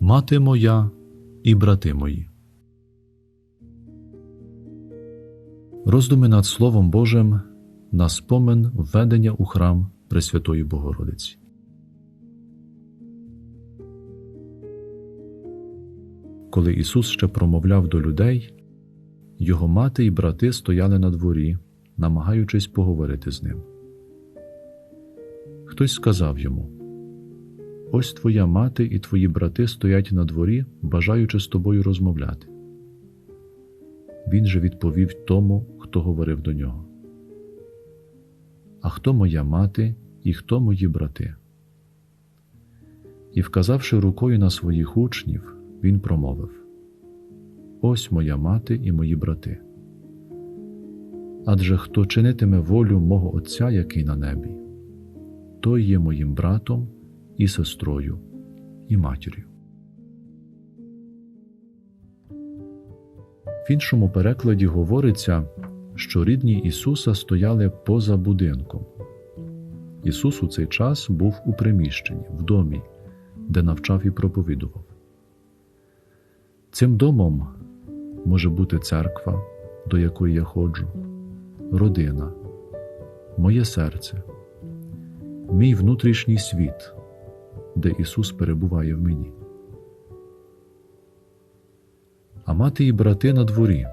Мати моя і брати мої. Роздуми над Словом Божим на спомин введення у храм Пресвятої Богородиці. Коли Ісус ще промовляв до людей, його мати і брати стояли на дворі, намагаючись поговорити з ним. Хтось сказав йому: Ось твоя мати і твої брати стоять на дворі, бажаючи з тобою розмовляти. Він же відповів тому, хто говорив до нього. А хто моя мати і хто мої брати? І, вказавши рукою на своїх учнів, він промовив: Ось моя мати і мої брати. Адже хто чинитиме волю мого Отця, який на небі, той є моїм братом і сестрою, і матір'ю. В іншому перекладі говориться, що рідні Ісуса стояли поза будинком. Ісус у цей час був у приміщенні, в домі, де навчав і проповідував. Цим домом може бути церква, до якої я ходжу, родина, моє серце, мій внутрішній світ, де Ісус перебуває в мені. А мати і брати на дворі.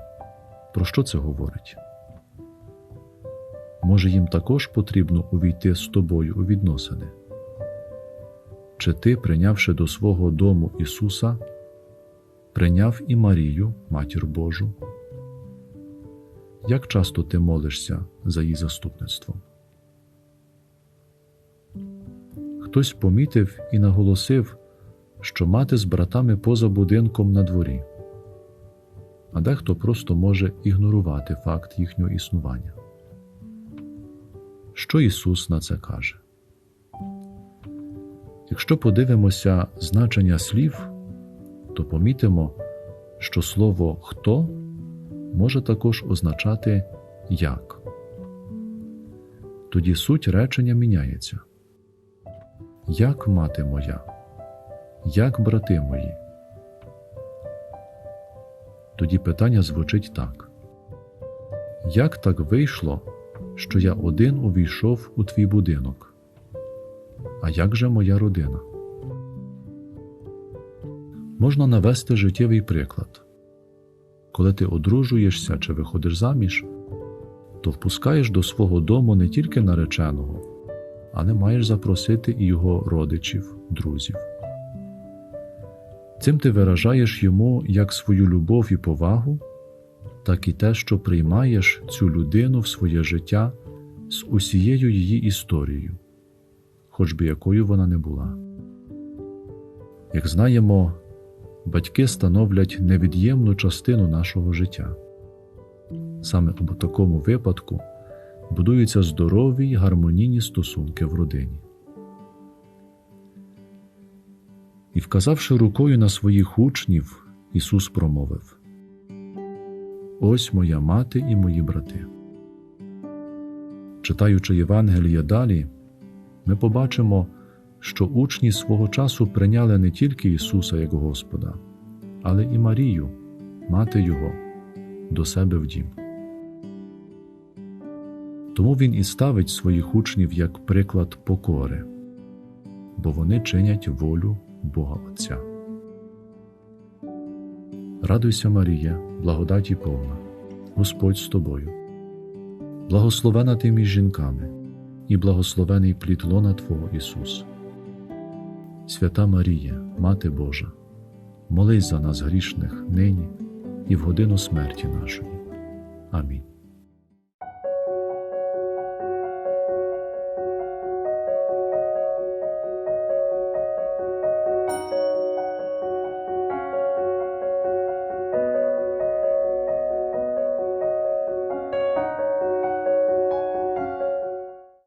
Про що це говорить? Може, їм також потрібно увійти з тобою у відносини? Чи ти, прийнявши до свого дому Ісуса, прийняв і Марію, Матір Божу? Як часто ти молишся за її заступництвом? Хтось помітив і наголосив, що мати з братами поза будинком на дворі, а дехто просто може ігнорувати факт їхнього існування. Що Ісус на це каже? Якщо подивимося значення слів, то помітимо, що слово хто може також означати як. Тоді суть речення міняється. Як мати моя, як брати мої? Тоді питання звучить так: Як так вийшло, що я один увійшов у твій будинок? А як же моя родина? Можна навести життєвий приклад. Коли ти одружуєшся чи виходиш заміж, то впускаєш до свого дому не тільки нареченого, але маєш запросити і його родичів, друзів. Цим ти виражаєш йому як свою любов і повагу, так і те, що приймаєш цю людину в своє життя з усією її історією, хоч би якою вона не була. Як знаємо, батьки становлять невід'ємну частину нашого життя. Саме у такому випадку будуються здорові й гармонійні стосунки в родині. І, вказавши рукою на своїх учнів, Ісус промовив: Ось моя мати і мої брати. Читаючи Євангеліє далі, ми побачимо, що учні свого часу прийняли не тільки Ісуса як Господа, але і Марію, мати Його, до себе в дім. Тому Він і ставить своїх учнів як приклад покори, бо вони чинять волю Бога Отця. Радуйся, Марія, благодаті повна, Господь з тобою, благословена ти між жінками, і благословений плід лона Твого Ісус. Свята Марія, Мати Божа, молись за нас грішних нині і в годину смерті нашої. Амінь.